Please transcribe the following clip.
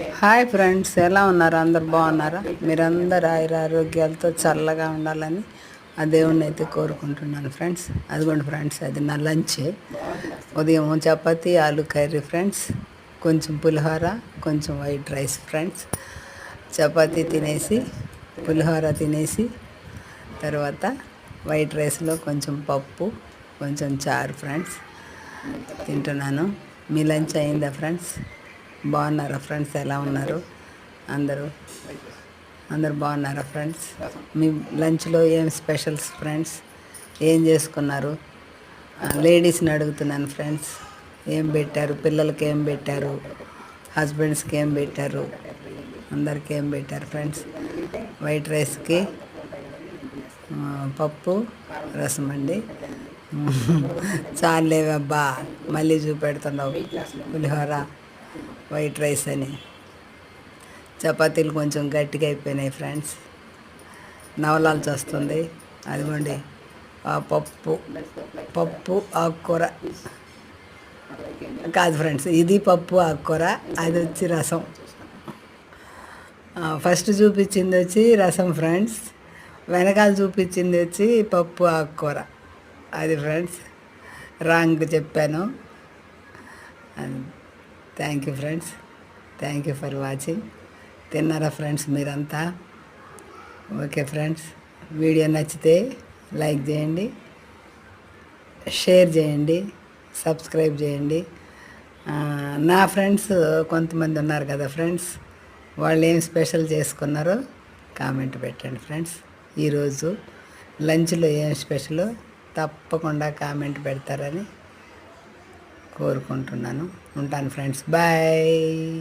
Hi friends ఎలా ఉన్నారు? అందరు బాగున్నారా? మీరందరు ఆయుర ఆరోగ్యాలతో చల్లగా ఉండాలని ఆ దేవుణ్ణి అయితే కోరుకుంటున్నాను ఫ్రెండ్స్. అదిగోండి ఫ్రెండ్స్ అది నా లంచ్. ఉదయం చపాతి ఆలు కర్రీ ఫ్రెండ్స్ కొంచెం పులిహోర కొంచెం వైట్ రైస్ ఫ్రెండ్స్. చపాతీ తినేసి పులిహోర తినేసి తర్వాత వైట్ రైస్లో కొంచెం పప్పు కొంచెం చారు ఫ్రెండ్స్. తింటున్నాను. మీ లంచ్ అయిందా ఫ్రెండ్స్? బాగున్నారా ఫ్రెండ్స్? ఎలా ఉన్నారు? అందరూ? అందరు బాగున్నారా ఫ్రెండ్స్? మీ లంచ్లో ఏం స్పెషల్స్ ఫ్రెండ్స్? ఏం చేసుకున్నారు? లేడీస్ని అడుగుతున్నాను ఫ్రెండ్స్. ఏం పెట్టారు? పిల్లలకి ఏం పెట్టారు? హస్బెండ్స్కి ఏం పెట్టారు? అందరికి ఏం పెట్టారు ఫ్రెండ్స్? వైట్ రైస్కి పప్పు రసం అండి. చాలేవబ్బా మళ్ళీ చూపెడుతున్నావు పులిహోర. వైట్ రైస్ అని. చపాతీలు కొంచెం గట్టిగా అయిపోయినాయి ఫ్రెండ్స్. నవలాల్సి వస్తుంది అదిగోండి ఆ పప్పు పప్పు ఆకుకూర. కాదు ఫ్రెండ్స్ ఇది పప్పు ఆకుకూర అది వచ్చి రసం. ఫస్ట్ చూపించింది వచ్చి రసం ఫ్రెండ్స్. వెనకాల చూపించింది వచ్చి పప్పు ఆకుకూర. అది ఫ్రెండ్స్ రాంగ్ చెప్పాను. Thank you friends thank you for watching తిన్నారా ఫ్రెండ్స్ మీరంతా? ఓకే ఫ్రెండ్స్ వీడియో నచ్చితే లైక్ చేయండి. షేర్ చేయండి. సబ్స్క్రైబ్ చేయండి. నా ఫ్రెండ్స్ కొంతమంది ఉన్నారు కదా ఫ్రెండ్స్ వాళ్ళు ఏం స్పెషల్ చేసుకున్నారో కామెంట్ పెట్టండి ఫ్రెండ్స్ ఈరోజు లంచ్లో ఏం స్పెషల్ తప్పకుండా కామెంట్ పెడతారని కోరుకుంటున్నాను. ఉంటాను ఫ్రెండ్స్. బాయ్.